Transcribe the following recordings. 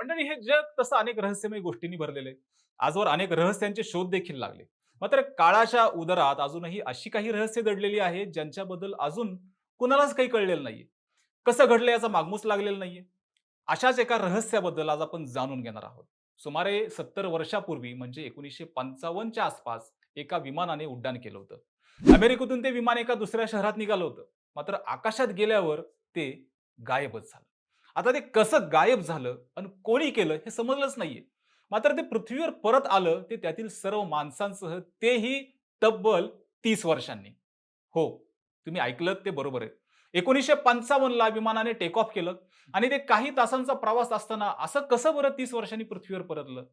मंडळी हे जग तसं अनेक रहस्यमय गोष्टींनी भरलेले आजवर अनेक रहस्यांचे शोध देखील लागले. मात्र काळाच्या उदरात अजूनही अशी काही रहस्य दडलेली आहेत ज्यांच्याबद्दल अजून कुणालाच काही कळलेलं नाहीये. कसं घडलं याचा मागमूस लागलेला नाहीये. अशाच एका रहस्याबद्दल आज आपण जाणून घेणार आहोत. सुमारे सत्तर वर्षापूर्वी म्हणजे एकोणीसशे पंचावन्नच्या आसपास एका विमानाने उड्डाण केलं होतं. अमेरिकेतून ते विमान एका दुसऱ्या शहरात निघालं होतं. मात्र आकाशात गेल्यावर ते गायबच झालं. आता ते कसं गायब झालं आणि कोणी केलं हे समजलंच नाहीये. मात्र ते पृथ्वीवर परत आलं ते त्यातील सर्व माणसांसह तेही तब्बल तीस वर्षांनी. हो तुम्ही ऐकलं ते बरोबर आहे. एकोणीसशे पंचावन्नला विमानाने टेक ऑफ केलं आणि ते काही तासांचा प्रवास असताना असं कसं बरं तीस वर्षांनी पृथ्वीवर परतलं?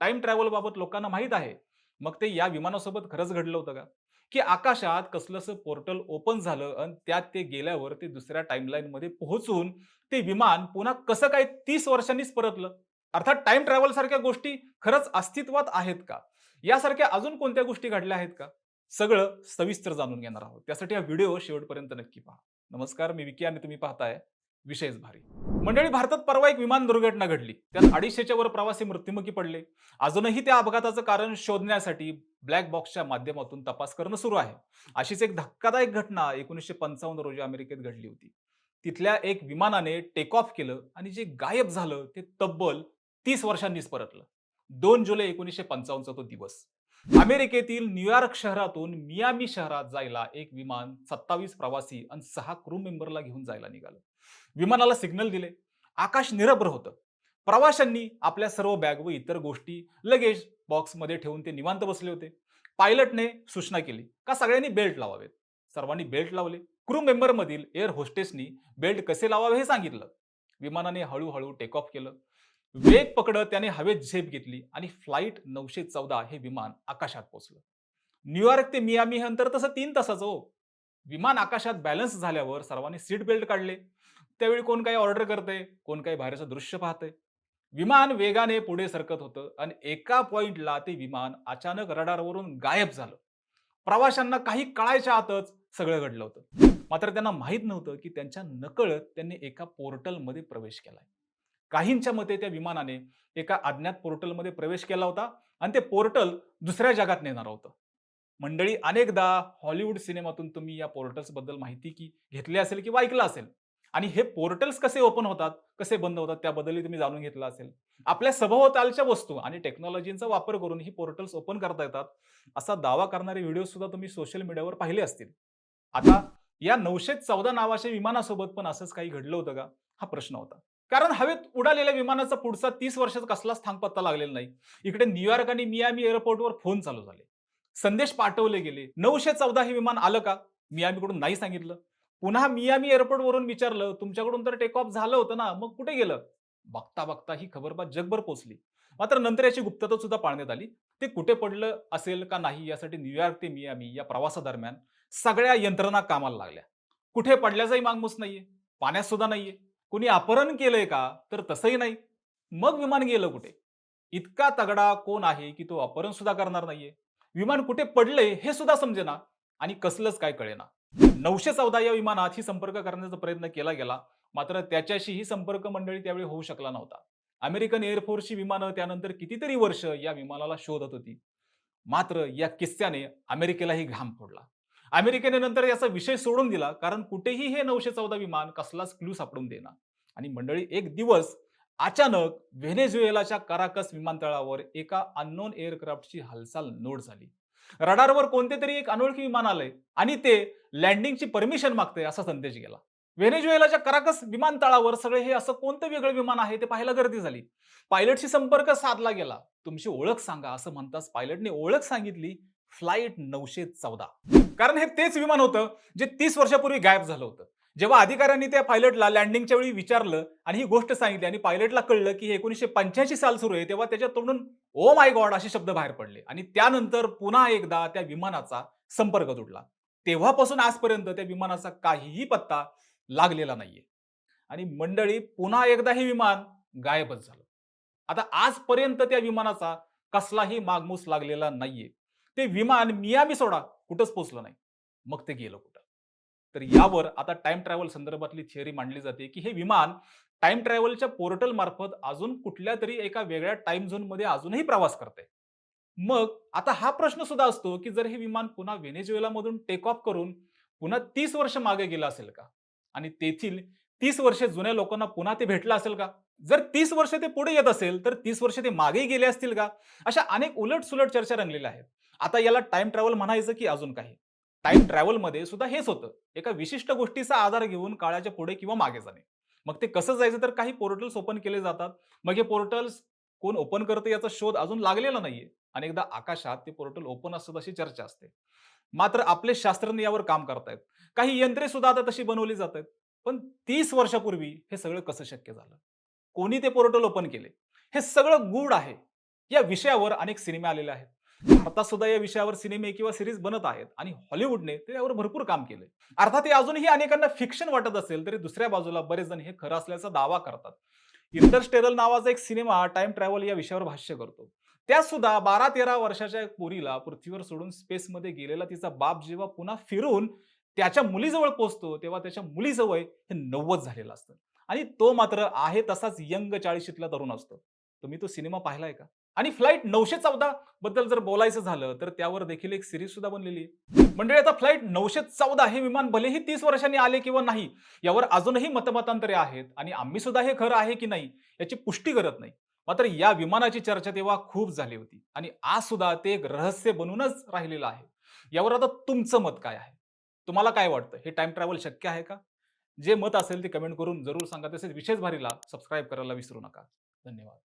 टाइम ट्रॅव्हल बाबत लोकांना माहीत आहे. मग ते या विमानासोबत खरंच घडलं होतं का? की आकाशात कसलंसं पोर्टल ओपन झालं आणि त्यात ते गेल्यावर ते दुसऱ्या टाइमलाईन मध्ये पोहोचून ते विमान पुन्हा कसं काय तीस वर्षांनीच परतलं? अर्थात टाइम ट्रॅव्हल सारख्या गोष्टी खरंच अस्तित्वात आहेत का? यासारख्या अजून कोणत्या गोष्टी घडल्या आहेत का? सगळं सविस्तर जाणून घेणार आहोत. त्यासाठी हा व्हिडिओ शेवटपर्यंत नक्की पहा. नमस्कार मी विकी आणि तुम्ही पाहताय विशेष भारी. मंडळी भारतात परवा एक विमान दुर्घटना घडली. त्यात अडीचशेच्या वर प्रवासी मृत्युमुखी पडले. अजूनही त्या अपघाताचं कारण शोधण्यासाठी ब्लॅक बॉक्सच्या माध्यमातून तपास करणं सुरू आहे. अशीच एक धक्कादायक घटना एकोणीसशे पंचावन्न रोजी अमेरिकेत घडली होती. तिथल्या एक विमानाने टेक ऑफ केलं आणि जे गायब झालं ते तब्बल तीस वर्षांनीच परतलं. दोन जुलै एकोणीसशे पंचावन्नचा तो दिवस. अमेरिकेतील न्यूयॉर्क शहरातून मियामी शहरात जायला एक विमान सत्तावीस प्रवासी आणि सहा क्रू मेंबरला घेऊन जायला निघालं. विमानाला सिग्नल दिले. आकाश निरभ्र होतं. प्रवाशांनी आपल्या सर्व बॅग व इतर गोष्टी लगेज बॉक्समध्ये ठेवून ते निवांत बसले होते. पायलटने सूचना केली का सगळ्यांनी बेल्ट लावावेत? सर्वांनी बेल्ट लावले. क्रू मेंबरमधील एअर होस्टेसनी बेल्ट कसे लावावे हे सांगितलं. विमानाने हळूहळू टेक ऑफ केलं. वेग पकडत त्याने हवेत झेप घेतली आणि फ्लाईट नऊशे चौदा हे विमान आकाशात पोहोचलं. न्यूयॉर्क ते मियामी हे अंतर तसं तीन तासाचं हो. विमान आकाशात बॅलन्स झाल्यावर सर्वांनी सीट बेल्ट काढले. त्यावेळी कोण काही ऑर्डर करते कोण काही बाहेरचं दृश्य पाहतंय? विमान वेगाने पुढे सरकत होतं आणि एका पॉइंटला ते विमान अचानक रडारवरून गायब झालं. प्रवाशांना काही कळायच्या आतच सगळं घडलं होतं. मात्र त्यांना माहीत नव्हतं की त्यांच्या नकळत त्यांनी एका पोर्टलमध्ये प्रवेश केलाय. काहींच्या मते त्या विमानाने एका अज्ञात पोर्टलमध्ये प्रवेश केला होता आणि ते पोर्टल दुसऱ्या जगात नेणार होतं. मंडळी अनेकदा हॉलिवूड सिनेमातून तुम्ही या पोर्टल्सबद्दल माहिती की घेतली असेल किंवा ऐकलं असेल. आणि हे पोर्टल्स कसे ओपन होतात कसे बंद होतात त्याबद्दलही तुम्ही जाणून घेतलं असेल. आपल्या सभोवतालच्या वस्तू आणि टेक्नॉलॉजीचा वापर करून ही पोर्टल्स ओपन करता येतात असा दावा करणारे व्हिडिओ सुद्धा तुम्ही सोशल मीडियावर पाहिले असतील. आता या नऊशे चौदा नावाच्या विमानासोबत पण असंच काही घडलं होतं का? हा प्रश्न होता. कारण हवेत उडालेल्या विमानाचा पुढचा तीस वर्षात कसलाच थांगपत्ता लागलेला नाही. इकडे न्यूयॉर्क आणि मियामी एअरपोर्टवर फोन चालू झाले. संदेश पाठवले गेले. नऊशे चौदा हे विमान आलं का? मियामीकडून नाही सांगितलं. पुन्हा मियामी एअरपोर्टवरून विचारलं तुमच्याकडून तर टेक ऑफ झालं होतं ना मग कुठे गेलं? बघता बघता ही खबरबात जगभर पोहोचली मात्र नंतर याची गुप्तता सुद्धा पाळण्यात आली. ते कुठे पडलं असेल का नाही यासाठी न्यूयॉर्क ते मियामी या प्रवासादरम्यान सगळ्या यंत्रणा कामाला लागल्या. कुठे पडल्याचाही मागमूस नाहीये. पाण्यात सुद्धा नाहीये. कुणी अपहरण केलंय का? तर तसंही नाही. मग विमान गेलं कुठे? इतका तगडा कोण आहे की तो अपहरण सुद्धा करणार नाहीये? विमान कुठे पडले हे सुद्धा समजेना आणि कसलंच काय कळेना. नऊशे चौदा या विमानात ही संपर्क करण्याचा प्रयत्न केला गेला मात्र त्याच्याशीही संपर्क मंडळी त्यावेळी होऊ शकला नव्हता. अमेरिकन एअरफोर्सची विमानं त्यानंतर कितीतरी वर्ष या विमानाला शोधत होती. मात्र या किस्स्याने अमेरिकेलाही घाम फोडला. अमेरिकेने नंतर याचा विषय सोडून दिला कारण कुठेही हे नऊशे चौदा विमान कसलाच क्लू सापडून देना आणि मंडळी एक दिवस अचानक व्हेनेझुएलाच्या कराकस विमानतळावर एका अननोन एअरक्राफ्टची हालचाल नोट झाली. रडारवर कोणते तरी एक अनोळखी विमान आलंय आणि ते लँडिंगची परमिशन मागतंय असा संदेश गेला. व्हेनेझुएलाच्या कराकस विमानतळावर सगळे हे असं कोणतं वेगळं विमान आहे ते पाहायला गर्दी झाली. पायलटशी संपर्क साधला गेला. तुमची ओळख सांगा असं म्हणताच पायलटने ओळख सांगितली. फ्लाईट नऊशे चौदा. कारण हे तेच विमान होतं जे तीस वर्षापूर्वी गायब झालं होतं. जेव्हा अधिकाऱ्यांनी त्या पायलटला लँडिंगच्या वेळी विचारलं आणि ही गोष्ट सांगितली आणि पायलटला कळलं की हे एकोणीसशे पंच्याऐंशी साल सुरू आहे तेव्हा त्याच्या तोंडून ओ माय गॉड असे शब्द बाहेर पडले. आणि त्यानंतर पुन्हा एकदा त्या विमानाचा संपर्क तुटला. तेव्हापासून आजपर्यंत त्या विमानाचा काहीही पत्ता लागलेला नाहीये. आणि मंडळी पुन्हा एकदा हे विमान गायबच झालं. आता आजपर्यंत त्या विमानाचा कसलाही मागमूस लागलेला नाहीये. ते विमान मियामी सोडा कुठंच पोचलं नाही. मग ते गेलं कुठं? तर यावर आता टाइम ट्रॅव्हल संदर्भातली थिअरी मांडली जाते की हे विमान टाइम ट्रॅव्हलच्या पोर्टल मार्फत अजून कुठल्या तरी एका वेगळ्या टाइम झोनमध्ये अजूनही प्रवास करते. मग आता हा प्रश्न सुद्धा असतो की जर हे विमान पुन्हा व्हेनेझुएला मधून टेक ऑफ करून पुन्हा तीस वर्ष मागे गेलं असेल का? आणि तेथील तीस वर्षे जुन्या लोकांना पुन्हा ते भेटलं असेल का? जर तीस वर्ष ते पुढे येत असेल तर तीस वर्ष ते मागेही गेले असतील का? अशा अनेक उलट सुलट चर्चा रंगलेल्या आहेत. आता याला टाइम ट्रॅव्हल म्हणायचं की अजून काही? टाइम ट्रॅव्हलमध्ये सुद्धा हेच होतं. एका विशिष्ट गोष्टीचा आधार घेऊन काळाच्या पुढे किंवा मागे जाणे. मग ते कसं जायचं तर काही पोर्टल्स ओपन केले जातात. मग हे पोर्टल्स कोण ओपन करतं याचा शोध अजून लागलेला नाहीये. अनेकदा आकाशात ते पोर्टल ओपन असतात अशी चर्चा असते. मात्र आपले शास्त्रज्ञ यावर काम करतायत. काही यंत्रे सुद्धा आता तशी बनवली जात आहेत पण तीस वर्षापूर्वी हे सगळं कसं शक्य झालं? कोणी ते पोर्टल ओपन केले? हे सगळं गूढ आहे. या विषयावर अनेक सिनेमे आलेले आहेत. आता सुद्धा या विषयावर सिनेमे किंवा सिरीज बनत आहेत आणि हॉलिवूडने त्यावर भरपूर काम केलंय. अर्थात हे अजूनही अनेकांना फिक्शन वाटत असेल तरी दुसऱ्या बाजूला बरेच जण हे खरं असल्याचा दावा करतात. इंटरस्टेरल नावाचा एक सिनेमा टाइम ट्रॅव्हल या विषयावर भाष्य करतो. त्यात सुद्धा बारा तेरा वर्षाच्या एक पोरीला पृथ्वीवर सोडून स्पेसमध्ये गेलेला तिचा बाप जेव्हा पुन्हा फिरून त्याच्या मुलीजवळ पोहोचतो तेव्हा त्याच्या मुलीजवळ हे नव्वद झालेलं असतं. आणि तो मात्र आहे तसाच यंग चाळीशीतला तरुण असतो. तुम्ही तो सिनेमा पाहिलाय का? आणि फ्लाईट नऊशे चौदा बद्दल जर बोलायचं झालं तर त्यावर देखील एक सिरीज सुद्धा बनलेली आहे. म्हणजे आता फ्लाईट नऊशे चौदा हे विमान भलेही तीस वर्षांनी आले किंवा नाही यावर अजूनही मतमतांतरे आहेत आणि आम्ही सुद्धा हे खरं आहे की नाही याची पुष्टी करत नाही. मात्र या विमानाची चर्चा तेव्हा खूप झाली होती आणि आज सुद्धा ते एक रहस्य बनूनच राहिलेलं आहे. यावर आता तुमचं मत काय आहे? तुम्हाला काय वाटतं? हे टाइम ट्रॅव्हल शक्य आहे का? जे मत असेल ते कमेंट करून जरूर सांगा. तसेच विशेष भारीला सबस्क्राईब करायला विसरू नका. धन्यवाद.